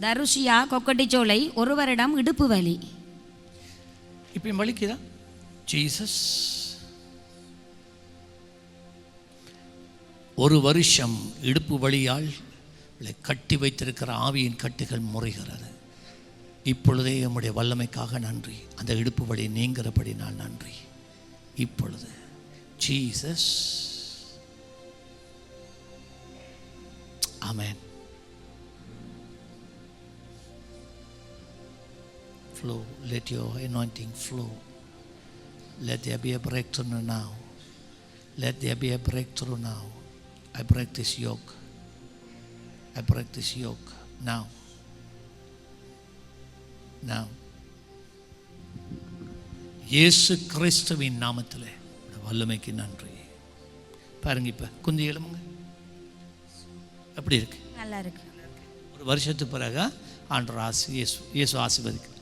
தருஷியா கொக்கட்டிச்சோலை ஒரு வருடம் இடுப்பு வலி. இப்போ வலிக்குதா? ஜீசஸ் ஒரு வருஷம் இடுப்பு வழியால் கட்டி வைத்திருக்கிற ஆவியின் கட்டுகள் முறைகிறது. இப்பொழுதே நம்முடைய வல்லமைக்காக நன்றி. அந்த இடுப்பு வழி நீங்கிறபடி நான் நன்றி. இப்பொழுது. Jesus amen flow. Let your anointing flow. Let there be a breakthrough now. Let there be a breakthrough now. I break this yoke. I break this yoke now. Now. இயேசு கிறிஸ்துவின் நாமத்தில் வல்லமைக்கு நன்றி பாருங்க இப்போ குந்தி எழுமுங்க எப்படி இருக்கு நல்லா இருக்கு ஒரு வருஷத்துக்கு பிறகு ஆண்டவர் ஆசி இயேசு இயேசு ஆசீர்வதிக்கு